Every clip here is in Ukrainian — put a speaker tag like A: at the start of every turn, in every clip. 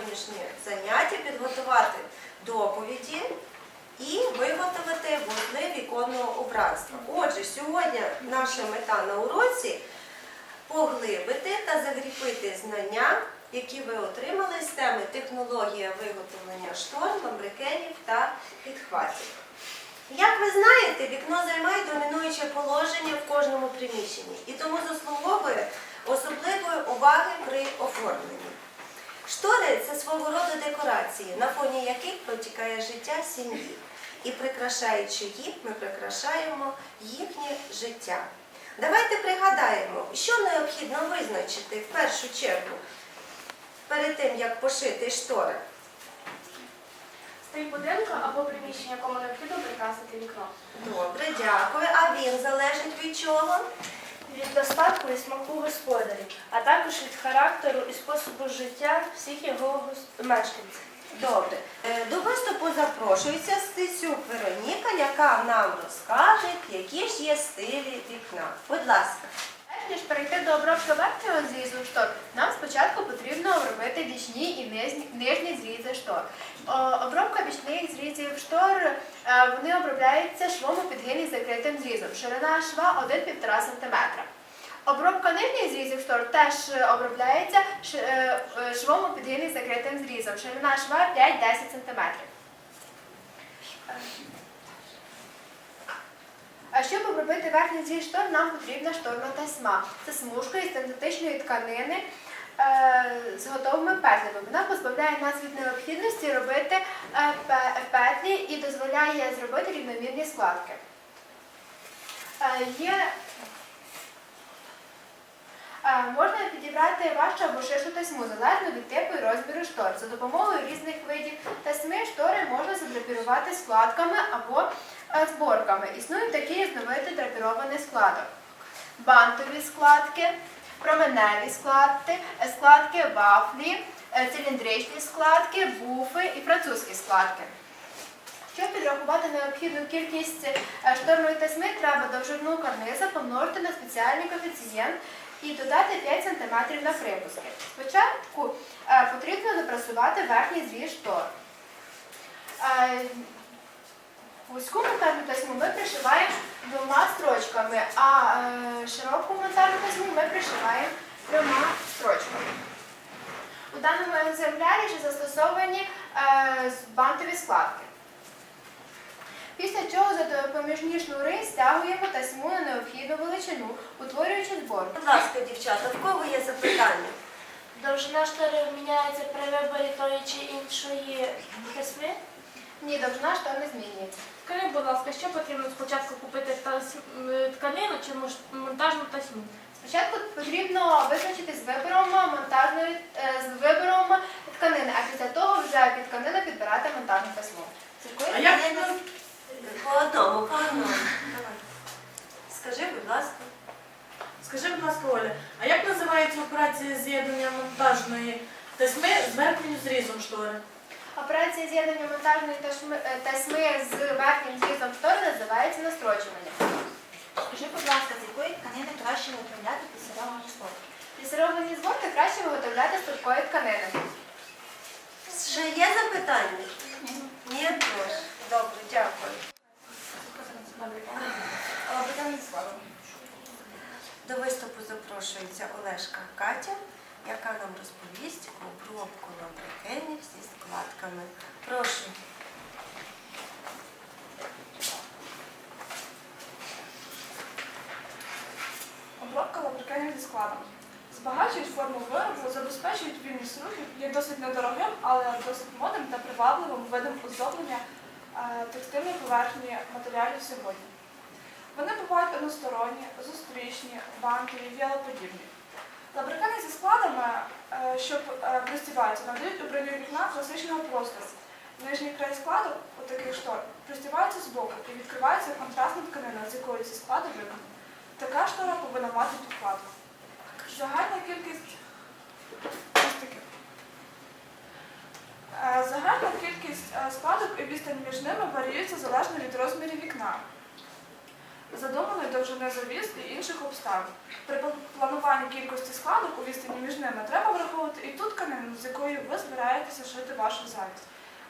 A: сьогоднішнє заняття підготувати доповіді і виготовити вузли віконного убранства. Отже, сьогодні наша мета на уроці поглибити та закріпити знання, які ви отримали з теми технологія виготовлення штор, ламбрикенів та підхватів. Як ви знаєте, вікно займає домінуюче положення в кожному приміщенні і тому заслуговує особливої уваги при оформленні. Штори це свого роду декорації, на фоні яких протікає життя сім'ї. І прикрашаючи їх, ми прикрашаємо їхнє життя. Давайте пригадаємо, що необхідно визначити в першу чергу перед тим, як пошити штори.
B: Стиль будинку або приміщення, якому необхідно прикрасити вікно.
A: Добре, дякую. А він залежить від чого?
C: Від достатку і смаку господарів, а також від характеру і способу життя всіх його мешканців.
A: Добре. Е, До виступу запрошується Стецюк Вероніка, яка нам розкаже, які ж є стилі вікна. Будь ласка.
B: Перш ніж перейти до обробки верхнього зрізу штор, нам спочатку потрібно обробити бічні і нижні, нижні зрізи штор. Обробка бічних зрізів штор вони обробляються швом у підгині з закритим зрізом. Ширина шва 1-1,5 см. Обробка нижніх зрізів штор теж е, обробляється е, е, швом у підгині з закритим зрізом. Ширина шва 5-10 см. А щоб обробити верхній зріз штор, нам потрібна шторна тасьма. Це смужка із синтетичної тканини з готовими петлями. Вона позбавляє нас від необхідності робити е, петлі і дозволяє зробити рівномірні складки. Е, є Е, Можна підібрати важчу або ширшу тасьму, залежно від типу і розміру штор. За допомогою різних видів тасьми штори можна задрапірувати складками або е, зборками. Існують такі різновиди драпірованих складок. Бантові складки, променеві складки, е, складки вафлі, е, циліндричні складки, буфи і французькі складки. Щоб підрахувати необхідну кількість е, шторної тасьми, треба довжину карниза помножити на спеціальний коефіцієнт і додати 5 см на припуски. Спочатку потрібно запрасувати верхній зріз штор. Вузьку монтажну тасьму ми пришиваємо двома строчками, а е, широку монтажну тасьму ми пришиваємо трьома строчками. У даному екземплярі ще застосовані е, бантові складки. Після чого за допоміжні шнури стягуємо тасьму на необхідну величину, утворюючи збор.
A: Будь ласка, дівчата, в кого є запитання?
C: Довжина штори міняється при виборі тої чи іншої тасьми.
B: Ні, довжина штор не змінюється.
D: Скажіть, будь ласка, що потрібно спочатку купити тканину чи монтажну тасьму?
B: Спочатку потрібно визначити з вибором монтажної е, з вибором тканини, а після того вже під тканину підбирати монтажну тасьму.
E: А як
A: По одному, по одному. Давай. Скажи, будь ласка.
E: Скажи, будь ласка, Оля, а як називається операція з'єднання монтажної тасьми з верхнім зрізом штори?
B: Операція з'єднання монтажної тасьми, е, з верхнім зрізом штори називається настрочування.
F: Скажи, будь ласка, з якої тканини краще виправляти пісеровані зборки?
B: Лісеровані зборки краще виготовляти з тонкої тканини.
A: Ще є запитання? Ні, тож. Добре, дякую. До виступу запрошується Олешка Катя, яка нам розповість про обробку ламбрикенів зі складками. Прошу.
G: Обробка лабрикенів зі складом. Збагачують форму виробу, забезпечують вільність рухів, є досить недорогим, але досить модним та привабливим видом оздоблення е, текстильної поверхні матеріалів сьогодні. Вони бувають односторонні, зустрічні, банкові, віялоподібні. Лабрикени зі складами, е, що е, пристібаються, надають убранню вікна класичного простору. Нижній край складу, у таких штор, пристібається збоку і відкривається контрастна тканина, з якої ці склади виконані. Така штора повинна мати підкладку. Загальна кількість. Е, Загальна кількість е, складок і відстань між ними варіюється залежно від розмірів вікна, задуманої довжини завіс і інших обставин. При плануванні кількості складок у відстані між ними треба враховувати і ту тканину, з якою ви збираєтеся шити вашу завіс.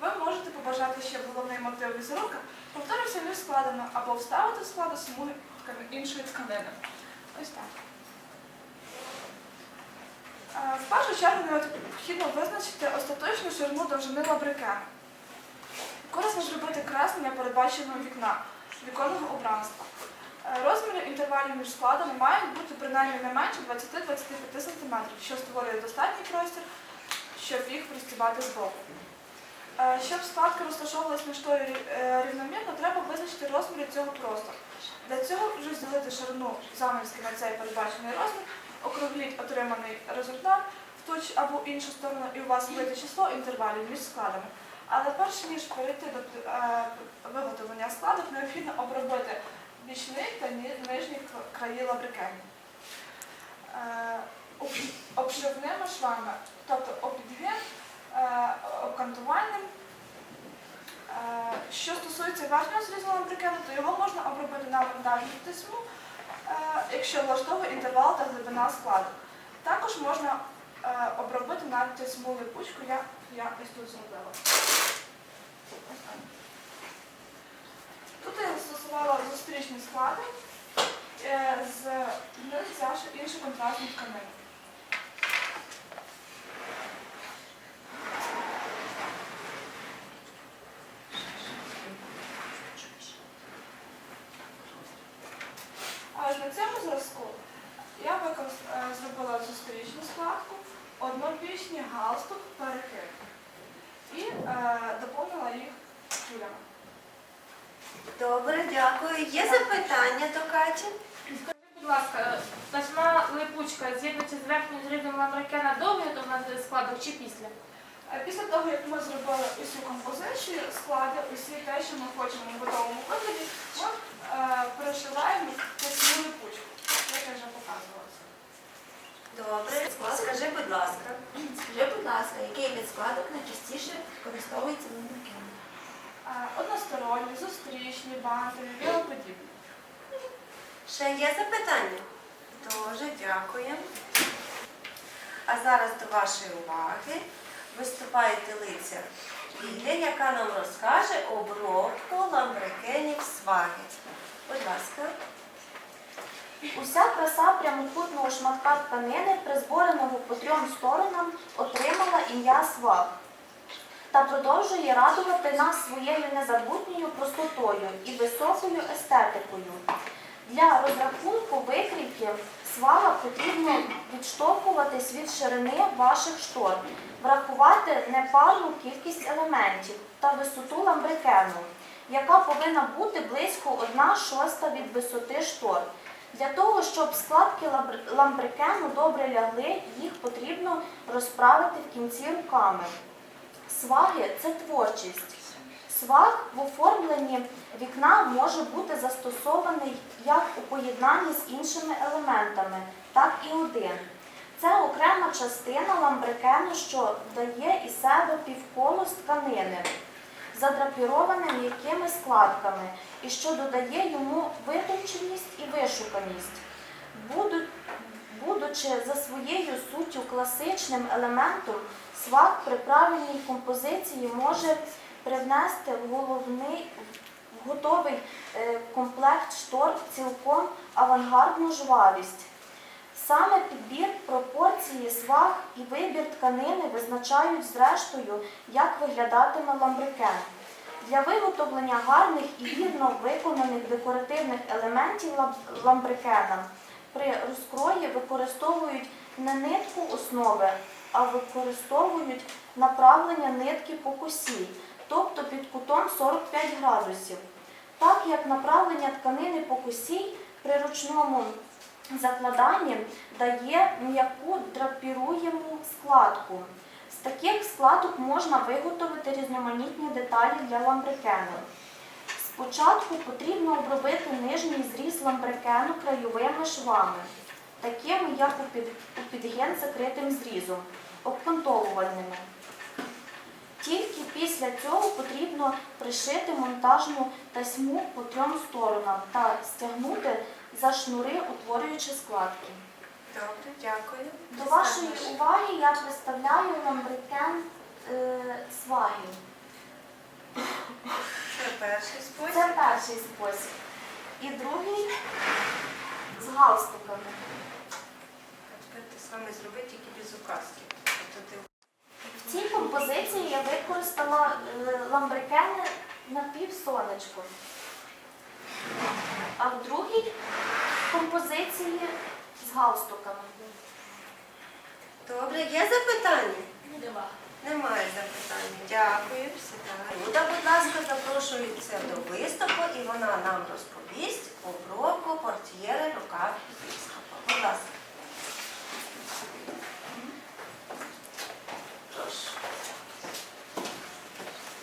G: Ви можете побажати, щоб головний мотив візерунка повторився між складами або вставити в склади смуги іншої тканини. Ось так. В першу чергу необхідно визначити остаточну ширину довжини лабрикена. Корисно зробити креслення передбаченого вікна, віконного убранства. Е, Розміри інтервалів між складами мають бути принаймні не менше 20-25 см, що створює достатній простір, щоб їх пристібати збоку. Е, Щоб складки розташовувалися між тою е, рівномірно, треба визначити розміри цього простору. Для цього розділити ширину замірськи на цей передбачений розмір, округліть отриманий результат в ту або іншу сторону, і у вас вийде число інтервалів між складами. Але перш ніж перейти до е, виготовлення складок, необхідно обробити бічний та нижні краї лабрикенів. Е, обшивними швами, тобто обідгин, е, обкантувальним. Що стосується верхнього зрізу лабрикену, то його можна обробити на вантажну тисму, е, якщо влаштовує інтервал та глибина складу. Також можна е, обробити навіть саму липучку, як я ось тут зробила. Тут я застосувала зустрічні склади е, з інших інші контрастні тканини. А ось на цьому зразку я використ- е, зробила зустрічну складку, однобічний галстук, перехил і е, доповнила їх тюлями.
A: Добре, дякую. Є запитання до Каті?
D: Скажіть, будь ласка, тасьма липучка з'єднується з верхнім зрізом ламбрикена до виготовлення складок чи після?
G: Е, Після того, як ми зробили усю композицію, склади, усі те, що ми хочемо в готовому вигляді, ми е, перешиваємо тесну липучку, як я вже показувала.
A: Скажи, будь ласка.
F: Скажи, будь ласка, який вид складок найчастіше використовується?
G: Е, Односторонні, зустрічні, бантові, велоподібні.
A: Ще є запитання? Дуже дякую. А зараз до вашої уваги виступає лиця Лілія, яка нам розкаже обробку ламбрикенів сваги. Будь ласка.
H: Уся краса прямокутного шматка тканини, призбореного по трьом сторонам, отримала ім'я сваг та продовжує радувати нас своєю незабутньою простотою і високою естетикою. Для розрахунку викрійки свага потрібно відштовхуватись від ширини ваших штор, врахувати непарну кількість елементів та висоту ламбрикену, яка повинна бути близько 1 шоста від висоти штор. Для того, щоб складки ламбрикену добре лягли, їх потрібно розправити в кінці руками. Сваги це творчість. Сваг в оформленні вікна може бути застосований як у поєднанні з іншими елементами, так і один. Це окрема частина ламбрикену, що дає із себе півколо тканини, задрапіроване м'якими складками і що додає йому витонченість і вишуканість. Буду- Будучи за своєю суттю класичним елементом, сваг при правильній композиції може привнести в головний готовий е, комплект штор цілком авангардну жвавість. Саме підбір пропорції сваг і вибір тканини визначають зрештою, як виглядатиме ламбрикен. Для виготовлення гарних і вірно виконаних декоративних елементів ламбрикена при розкрої використовують не нитку основи, а використовують направлення нитки по косі, тобто під кутом 45 градусів. Так як направлення тканини по косі при ручному закладанні дає м'яку драпіруєму складку. З таких складок можна виготовити різноманітні деталі для ламбрикену. Спочатку потрібно обробити нижній зріз ламбрикену краєвими швами. такими як у підген закритим зрізом, обкантовувальними. Тільки після цього потрібно пришити монтажну тасьму по трьом сторонам та стягнути за шнури, утворюючи складки.
A: Добре, дякую.
H: До вашої уваги я представляю ламбрикен е, сваги.
A: Це перший спосіб.
H: Це перший спосіб. І другий з галстуками.
A: А тепер те саме зроби тільки без указки. Тобто ти
H: В цій композиції я використала е, ламбрикени на півсонечку. А в другій композиції з галстуками.
A: Добре, є запитання?
C: Нема.
A: Немає запитання. Дякую. Люда, будь ласка, запрошується до виступу і вона нам розповість обробку портьєри рука виступу. Будь ласка.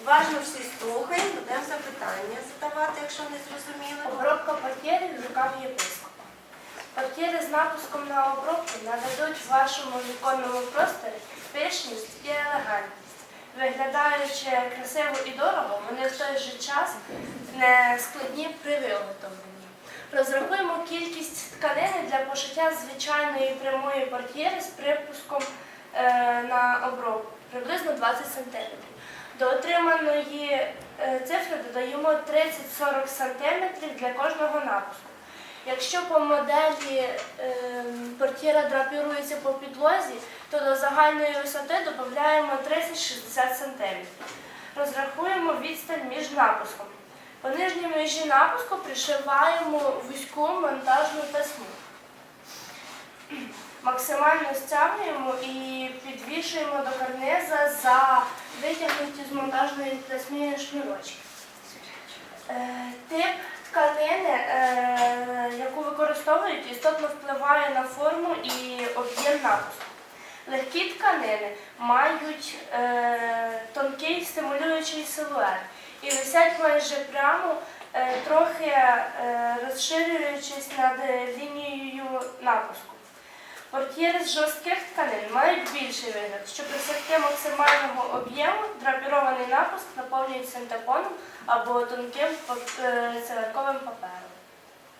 A: Уважно всі слухаємо, будемо запитання задавати, якщо не зрозуміли.
C: Обробка портьєрів в рукав єпископа. Портьєри з напуском на обробку нададуть вашому віконному просторі пишність і елегантність. Виглядаючи красиво і дорого, вони в той же час не складні при виготовленні. Розрахуємо кількість тканини для пошиття звичайної прямої портьєри з припуском е, на обробку приблизно 20 см. До отриманої е, цифри додаємо 30-40 см для кожного напуску. Якщо по моделі е, портьєра драпірується по підлозі, то до загальної висоти додаємо 30-60 см. Розрахуємо відстань між напуском. По нижній межі напуску пришиваємо вузьку монтажну тесьму. Максимально стягуємо і підвішуємо до карниза за витягнуті з монтажної тесьми шнурочки. Е, Тип тканини, е, яку використовують, істотно впливає на форму і об'єм напуску. Легкі тканини мають е, тонкий стимулюючий силует і висять майже прямо, трохи розширюючись над лінією напуску. Портьєри з жорстких тканин мають більший вигляд. Щоб досягти максимального об'єму, драпірований напуск наповнюють синтепоном або тонким е, цигарковим папером.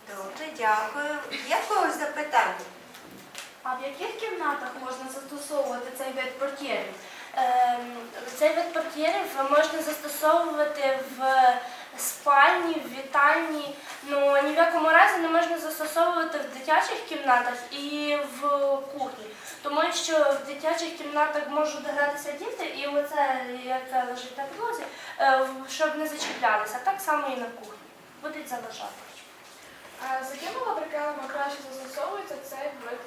A: Добре, дякую. Є в когось запитання?
H: А в яких кімнатах можна застосовувати цей вид портьєрів?
C: Ем, Цей вид портьєрів можна застосовувати в спальні, в вітальні. Ну ні в якому разі не можна застосовувати в дитячих кімнатах і в кухні, тому що в дитячих кімнатах можуть гратися діти, і оце яке лежить на підлозі, е, щоб не зачіплялися. Так само і на кухні. Будуть заважати.
G: А з якими лабрикенами краще застосовується цей вид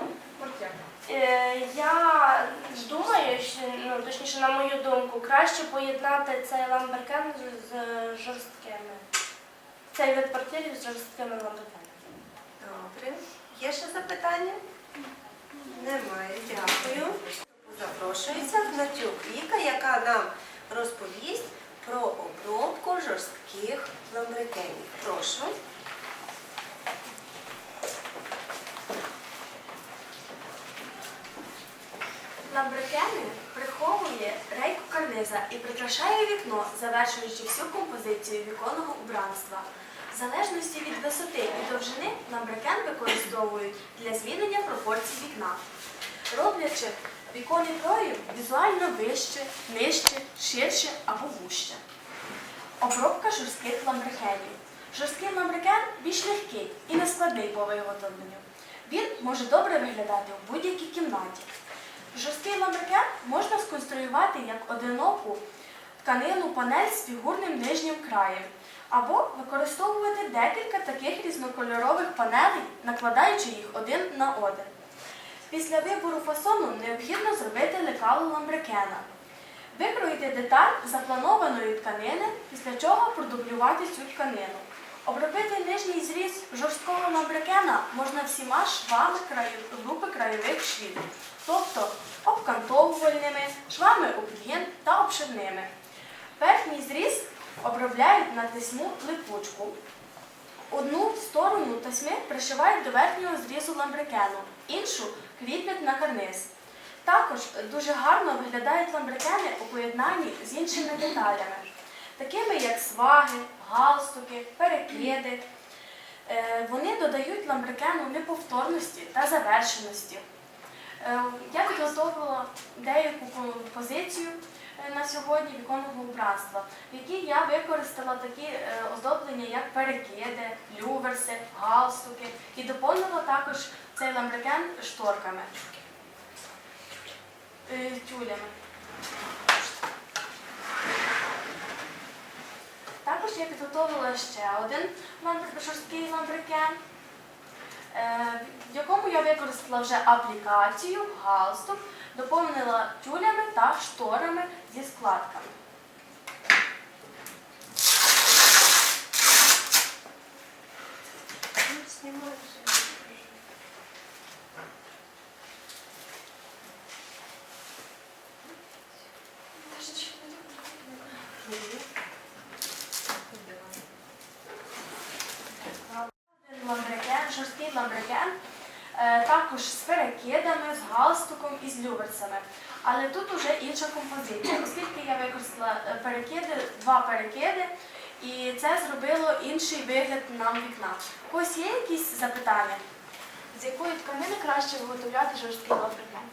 G: е?
C: Е, Я думаю, що ну точніше, на мою думку, краще поєднати цей ламберкен з, жорсткими. Цей вид портьєрів з жорсткими ламберкенами.
A: Добре. Є ще запитання? Немає. Дякую. Запрошується Гнатюк Віка, яка нам розповість про обробку жорстких ламбрикенів. Прошу.
I: Ламбрикени приховує рейку карниза і прикрашає вікно, завершуючи всю композицію віконного убранства. В залежності від висоти і довжини ламбрикен використовують для змінення пропорцій вікна, роблячи віконний проїв візуально вище, нижче, ширше або вужче. Обробка жорстких ламбрикенів. Жорсткий ламбрикен більш легкий і нескладний по виготовленню. Він може добре виглядати у будь-якій кімнаті. Жорсткий ламбрикен можна сконструювати як одиноку тканину панель з фігурним нижнім краєм, або використовувати декілька таких різнокольорових панелей, накладаючи їх один на один. Після вибору фасону необхідно зробити лекало ламбрикена. Викроїти деталь запланованої тканини, після чого продублювати цю тканину. Обробити нижній зріз жорсткого ламбрикена можна всіма швами групи краєвих швів, тобто обкантовувальними, швами обгін та обшивними. Верхній зріз обробляють на тесьму липучку. Одну сторону тасьми пришивають до верхнього зрізу ламбрикену, іншу кріплять на карниз. Також дуже гарно виглядають ламбрикени у поєднанні з іншими деталями, такими як сваги, галстуки, перекиди. Е, Вони додають ламбрикену неповторності та завершеності. Е, Я підготовила деяку композицію е, на сьогодні віконного убранства, в якій я використала такі оздоблення, як перекиди, люверси, галстуки, і доповнила також цей ламбрекен шторками, тюлями. Також я підготовила ще один жорсткий ламбрекен, е, в якому я використала вже аплікацію, галстук, доповнила тюлями та шторами зі складками. Один ламбрекен, жорсткий ламбрекен, е, також з перекидами, з галстуком і. Але тут уже інша композиція, оскільки я використала е, перекиди, два перекиди, і це зробило інший вигляд нам вікна. У когось є якісь запитання?
H: З якої тканини краще виготовляти жорсткий ламбрекен?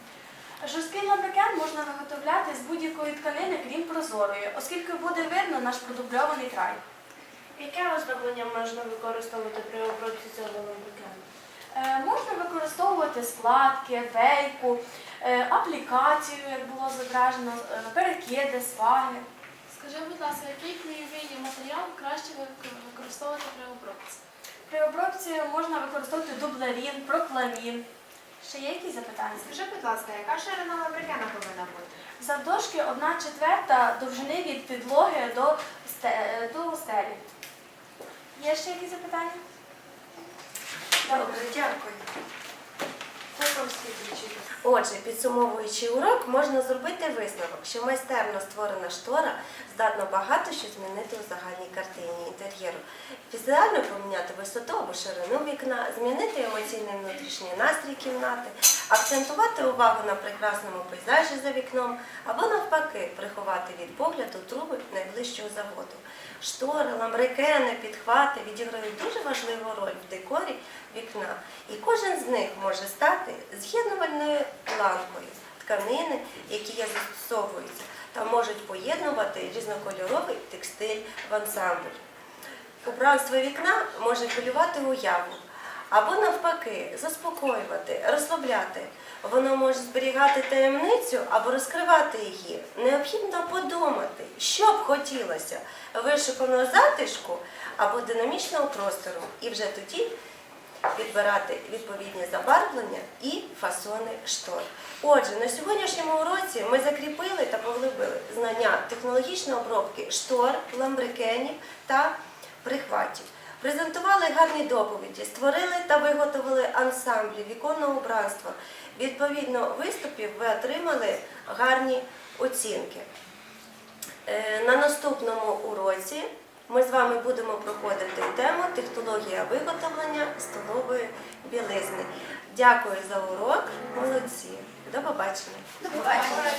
I: Жорсткий ламбрекен можна виготовляти з будь-якої тканини, крім прозорої, оскільки буде видно наш продубльований край.
C: Яке оздоблення можна використовувати при обробці цього ламбрикену?
I: Е, Можна використовувати складки, вейку, аплікацію, як було зображено, е, перекиди, сваги.
D: Скажи, будь ласка, який клеєвий матеріал краще використовувати при обробці?
I: При обробці можна використовувати дублерін, прокламін. Ще є якісь запитання?
B: Скажи, будь ласка, яка ширина ламбрикена повинна бути?
I: Завдовжки 1 четверта довжини від підлоги до, до стелі. Є ще якісь запитання?
A: Добре, дякую. Отже, підсумовуючи урок, можна зробити висновок, що майстерно створена штора здатна багато що змінити у загальній картині інтер'єру. Візуально поміняти висоту або ширину вікна, змінити емоційний внутрішній настрій кімнати, акцентувати увагу на прекрасному пейзажі за вікном, або навпаки, приховати від погляду труби найближчого заводу. Штори, ламбрикени, підхвати відіграють дуже важливу роль в декорі вікна, і кожен з них може стати з'єднувальною ланкою тканини, які є застосовуються, та можуть поєднувати різнокольоровий текстиль в ансамбль. Убранство вікна може хвилювати уяву, або навпаки, заспокоювати, розслабляти. Воно може зберігати таємницю або розкривати її. Необхідно подумати, що б хотілося вишуканого затишку або динамічного простору, і вже тоді підбирати відповідні забарвлення і фасони штор. Отже, на сьогоднішньому уроці ми закріпили та поглибили знання технологічної обробки штор, ламбрикенів та прихватів. Презентували гарні доповіді, створили та виготовили ансамблі віконного убранства. Відповідно виступів ви отримали гарні оцінки. Е, На наступному уроці ми з вами будемо проходити тему технологія виготовлення столової білизни. Дякую за урок, молодці. До побачення.
B: До побачення.